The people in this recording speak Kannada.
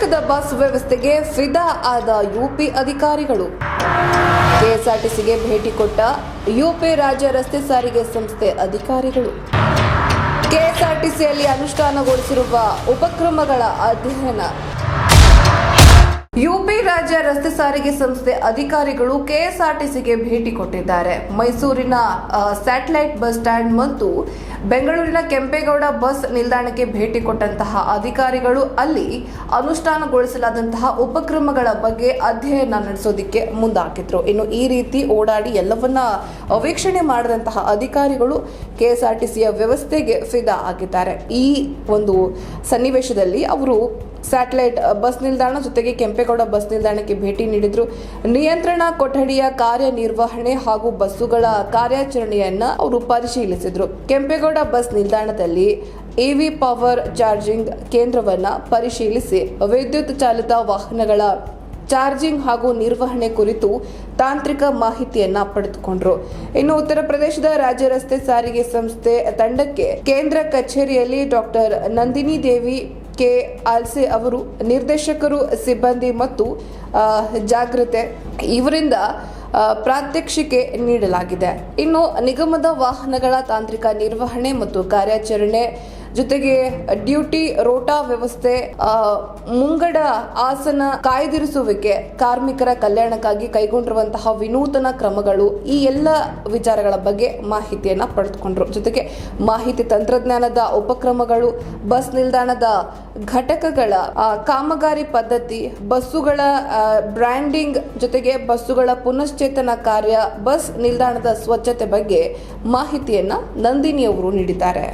ಕರ್ನಾಟಕದ ಬಸ್ ವ್ಯವಸ್ಥೆಗೆ ಫಿದಾ ಆದ ಯುಪಿ ಅಧಿಕಾರಿಗಳು. ಕೆಎಸ್ಆರ್ಟಿಸಿಗೆ ಭೇಟಿ ಕೊಟ್ಟ ಯುಪಿ ರಾಜ್ಯ ರಸ್ತೆ ಸಾರಿಗೆ ಸಂಸ್ಥೆ ಅಧಿಕಾರಿಗಳು. ಕೆಎಸ್ಆರ್ಟಿಸಿಯಲ್ಲಿ ಅನುಷ್ಠಾನಗೊಳಿಸಿರುವ ಉಪಕ್ರಮಗಳ ಅಧ್ಯಯನ. ಯುಪಿ ರಾಜ್ಯ ರಸ್ತೆ ಸಾರಿಗೆ ಸಂಸ್ಥೆ ಅಧಿಕಾರಿಗಳು ಕೆಎಸ್ಆರ್ಟಿಸಿಗೆ ಭೇಟಿ ಕೊಟ್ಟಿದ್ದಾರೆ. ಮೈಸೂರಿನ ಸ್ಯಾಟಲೈಟ್ ಬಸ್ ಸ್ಟ್ಯಾಂಡ್ ಮತ್ತು ಬೆಂಗಳೂರಿನ ಕೆಂಪೇಗೌಡ ಬಸ್ ನಿಲ್ದಾಣಕ್ಕೆ ಭೇಟಿ ಕೊಟ್ಟಂತಹ ಅಧಿಕಾರಿಗಳು ಅಲ್ಲಿ ಅನುಷ್ಠಾನಗೊಳಿಸಲಾದಂತಹ ಉಪಕ್ರಮಗಳ ಬಗ್ಗೆ ಅಧ್ಯಯನ ನಡೆಸೋದಿಕ್ಕೆ ಮುಂದಾಕಿದ್ರು ಇನ್ನು ಈ ರೀತಿ ಓಡಾಡಿ ಎಲ್ಲವನ್ನ ವೀಕ್ಷಣೆ ಮಾಡಿದಂತಹ ಅಧಿಕಾರಿಗಳು ಕೆಎಸ್ಆರ್ಟಿಸಿಯ ವ್ಯವಸ್ಥೆಗೆ ಫಿದಾ ಆಗಿದ್ದಾರೆ. ಈ ಒಂದು ಸನ್ನಿವೇಶದಲ್ಲಿ ಅವರು ಸ್ಯಾಟಲೈಟ್ ಬಸ್ ನಿಲ್ದಾಣ ಜೊತೆಗೆ ಕೆಂಪೇಗೌಡ ಬಸ್ ನಿಲ್ದಾಣಕ್ಕೆ ಭೇಟಿ ನೀಡಿದ್ರು. ನಿಯಂತ್ರಣ ಕೊಠಡಿಯ ಕಾರ್ಯನಿರ್ವಹಣೆ ಹಾಗೂ ಬಸ್ಸುಗಳ ಕಾರ್ಯಾಚರಣೆಯನ್ನ ಅವರು ಪರಿಶೀಲಿಸಿದ್ರು. ಕೆಂಪೇಗೌಡ ಬಸ್ ನಿಲ್ದಾಣದಲ್ಲಿ ಎವಿ ಪವರ್ ಚಾರ್ಜಿಂಗ್ ಕೇಂದ್ರವನ್ನ ಪರಿಶೀಲಿಸಿ ವಿದ್ಯುತ್ ಚಾಲಿತ ವಾಹನಗಳ ಚಾರ್ಜಿಂಗ್ ಹಾಗೂ ನಿರ್ವಹಣೆ ಕುರಿತು ತಾಂತ್ರಿಕ ಮಾಹಿತಿಯನ್ನ ಪಡೆದುಕೊಂಡ್ರು. ಇನ್ನು ಉತ್ತರ ಪ್ರದೇಶದ ರಾಜ್ಯ ರಸ್ತೆ ಸಾರಿಗೆ ಸಂಸ್ಥೆ ತಂಡಕ್ಕೆ ಕೇಂದ್ರ ಕಚೇರಿಯಲ್ಲಿ ಡಾಕ್ಟರ್ ನಂದಿನಿ ದೇವಿ ಕೆ ಆಲ್ಸೆ ಅವರು ನಿರ್ದೇಶಕರು, ಸಿಬ್ಬಂದಿ ಮತ್ತು ಜಾಗ್ರತೆ ಇವರಿಂದ ಪ್ರಾತ್ಯಕ್ಷಿಕೆ ನೀಡಲಾಗಿದೆ. ಇನ್ನು ನಿಗಮದ ವಾಹನಗಳ ತಾಂತ್ರಿಕ ನಿರ್ವಹಣೆ ಮತ್ತು ಕಾರ್ಯಾಚರಣೆ ಜೊತೆಗೆ ಡ್ಯೂಟಿ ರೋಟಾ ವ್ಯವಸ್ಥೆ ಮುಂಗಡ ಆಸನ ಕಾಯ್ದಿರಿಸುವಿಕೆ ಕಾರ್ಮಿಕರ ಕಲ್ಯಾಣಕ್ಕಾಗಿ ಕೈಗೊಂಡಿರುವಂತಹ ವಿನೂತನ ಕ್ರಮಗಳು ಈ ಎಲ್ಲ ವಿಚಾರಗಳ ಬಗ್ಗೆ ಮಾಹಿತಿಯನ್ನು ಪಡೆದುಕೊಂಡ್ರು. ಜೊತೆಗೆ ಮಾಹಿತಿ ತಂತ್ರಜ್ಞಾನದ ಉಪಕ್ರಮಗಳು, ಬಸ್ ನಿಲ್ದಾಣದ ಘಟಕಗಳ ಕಾಮಗಾರಿ ಪದ್ಧತಿ, ಬಸ್ಸುಗಳ ಬ್ರ್ಯಾಂಡಿಂಗ್, ಜೊತೆಗೆ ಬಸ್ಸುಗಳ ಪುನಶ್ಚೇತನ ಕಾರ್ಯ, ಬಸ್ ನಿಲ್ದಾಣದ ಸ್ವಚ್ಛತೆ ಬಗ್ಗೆ ಮಾಹಿತಿಯನ್ನ ನಂದಿನಿ ಅವರು ನೀಡಿದ್ದಾರೆ.